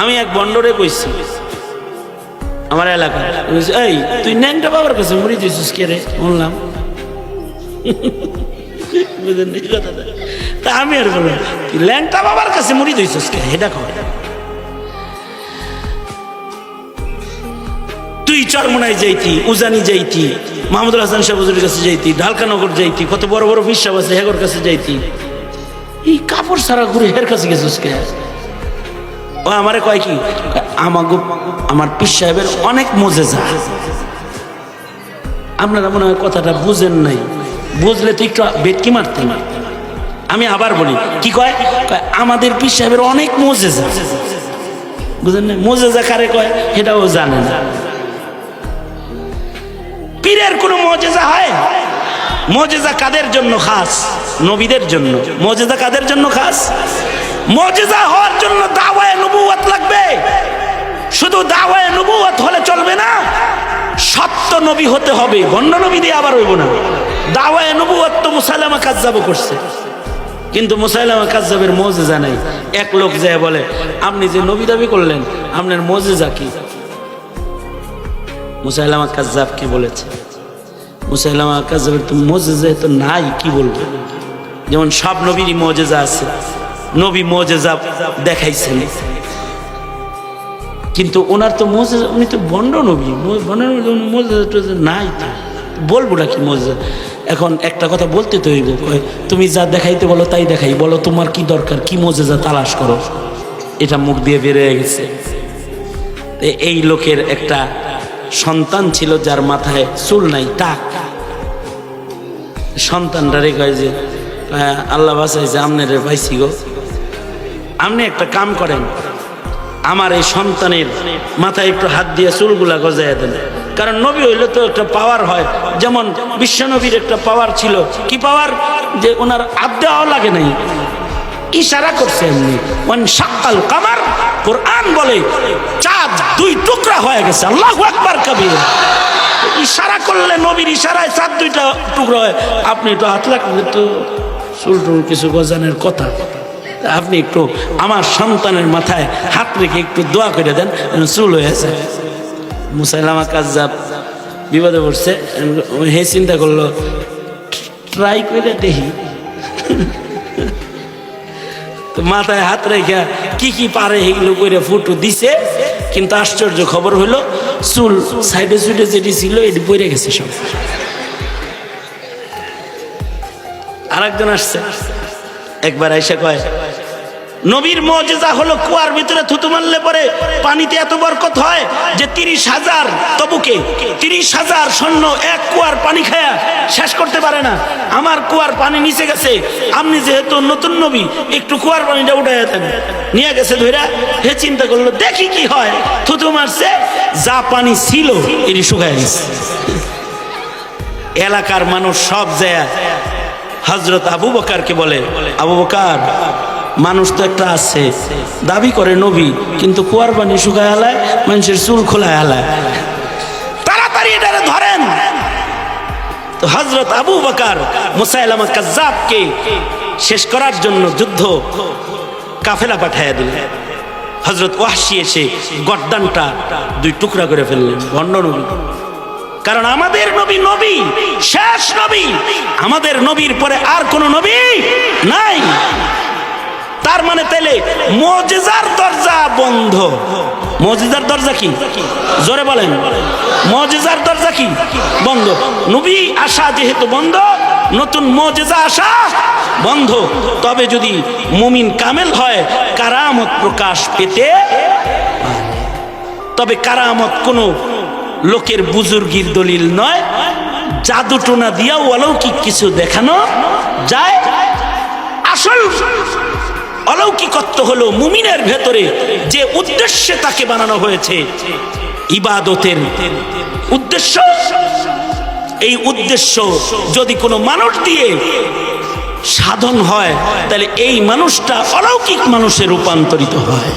আমি এক বন্ডরে কইছি, আমার এলাকায় এই, তুই ন্যাংটা বাবার কাছে মরি দিয়েছিস কে রে? বললাম? তা আমি আর বললাম ল্যাংটা বাবার কাছে মুড়ি দিয়েছিস কে? এটা কর তুই চরমনায় যাইতি, উজানি যাইতি, মাহমুদুল হাসান সাহুজুরের কাছে যাইতি, ঢালকানগর যাইতি, কত বড় বড় বিশ্বাস আছে হেগর কাছে যাইতি। এই কাপড় সারা ঘুরে হের কাছে গেছিস কে? ও আমারে কয় কি? আমাগো, আমার পীর সাহেবের অনেক মজেজা। আপনারা মনে হয় কথাটা বুঝেন নাই। বুঝলে তো একটু বেটকি মারতেন। আমি আবার বলি, কি কয়? আমাদের পীর সাহেবের অনেক মজেজা। বুঝেন না মজেজা কারে কয়? সেটাও জানে না পীরের কোনো মজেজা হয়? মজেজা কাদের জন্য খাস? নবীদের জন্য। মজেজা কাদের জন্য খাস? মজেজা হওয়ার জন্য দাওয়ায় নবুয়ত লাগবে। শুধু দাওয়ায় নবুয়ত হলে চলবে না, সত্য নবী হতে হবে। বন্য নবী দিয়ে আবার হইব না। দাওয়ায় নবুয়ত তো মুসালামা কাজ্জাবও করছে। কিন্তু মুসাইলামা কাজ্জাবের মজেজা নাই। এক লোক যায় বলে, আপনি যে নবী দাবি করলেন, আপনার মজেজা কি? মুসাইলামা কাজ্জাব কি বলেছে? তো মজেজা তো নাই, কি বলব? যেমন সব নবীরই মজেজা আছে, নবী মজেজা দেখাইছেন। কিন্তু ওনার তো মজেজা, উনি তো বন্ড নবী মজেজা নাই তো, বলব না কি মজেজা। এখন একটা কথা বলতে তো হইব তুমি যা দেখাইতে বলো তাই দেখাই, বলো তোমার কি দরকার, কি মজেজা তালাশ করো? এটা মুখ দিয়ে বেরিয়ে গেছে। এই লোকের একটা সন্তান ছিল যার মাথায় চুল নাই, টাক। সন্তানটা রেখে যে আহ, আল্লাহ বাসাইছে আমনের পাইছি গো। আপনি একটা কাম করেন আমার এই সন্তানের মাথায় একটু হাত দিয়ে চুলগুলা গজায় দেন। কারণ নবী হইলে তো একটা পাওয়ার হয়। যেমন বিশ্বনবীর একটা পাওয়ার ছিল। কি পাওয়ার যে ওনার হাত দেওয়াও লাগে নাই। ইশারা করছে এমনি। ওয়ান সাক্কাল কামার কোরআন বলে চাঁদ দুই টুকরা হয়ে গেছে। আল্লাহ একবার কবির। ইশারা করলে নবীর ইশারায় চাঁদ দুইটা টুকরো হয়। আপনি একটু হাত লাগলে তো চুল টুল কিছু গজানের কথা। আপনি একটু আমার সন্তানের মাথায় হাত রেখে একটু দোয়া করে দেন চুল হয়েছে মুসাইলামা কাজাব বিপদে পড়ছে, হে চিন্তা করল ট্রাই করে দেখি। তো মাথায় হাত রেখে কি কি পারে, এগুলো করে ফুটো দিছে। কিন্তু আশ্চর্য খবর হলো চুল সাইডে সুইডে যেটি ছিল, এটি পড়ে গেছে সব। আরেকজন আসছে। একবার আইসা কয়, নবীর মজেজা হলো কুয়ার ভিতরে থুতু মারলে পরে পানিতে এত বরকত হয় যে তিরিশ হাজার তবুকে, তিরিশ হাজার সৈন্য এক কুয়ার পানি খায়া শেষ পারে না। আমার কুয়ার পানি নিচে গেছে। আপনি যেহেতু নতুন নবী, একটু কুয়ার পানিটা উঠে দেন। নিয়ে গেছে ধইরা হে চিন্তা করল, দেখি কি হয়। থুতু মারছে, যা পানি ছিল, এটি শুকায় গেছে। এলাকার মানুষ সব যায়। হজরত আবু বকারকে বলে, আবু বকার, মানুষ তো একটা আছে। দাবি করে নবী, কিন্তু কুয়ার পানি শুকায় হালায় মানুষের চুল খোলায় হালায় হজরত আবু বকার মুসাইলামা কাজ্জাবকে শেষ করার জন্য যুদ্ধ কাফেলা পাঠাইয়া দিলেন। হজরত ওয়াসি এসে গড্ডানটা দুই টুকরা করে ফেললেন ভণ্ড নবী কারণ আমাদের নবী নবী, শেষ নবী, আমাদের নবীর পরে আর কোন নবী নাই। তার মানে তাইলে মজেজার দরজা বন্ধ। মজেজার দরজা কি? জোরে বলেন। মজেজার দরজা কি? বন্ধ। নবী আসা যেহেতু বন্ধ, নতুন মজেজা আসা বন্ধ। তবে যদি মুমিন কামেল হয়, কারামত প্রকাশ পেতে তবে কারামত কোনো লোকের বুজুর্গির দলিল নয়। জাদু টোনা দিয়াও অলৌকিক কিছু দেখানো যায়। আসল অলৌকিকত্ব হলো মুমিনের ভেতরে যে উদ্দেশ্যে তাকে বানানো হয়েছে। ইবাদতের উদ্দেশ্য। এই উদ্দেশ্য যদি কোনো মানুষ দিয়ে সাধন হয়, তাহলে এই মানুষটা অলৌকিক মানুষে রূপান্তরিত হয়।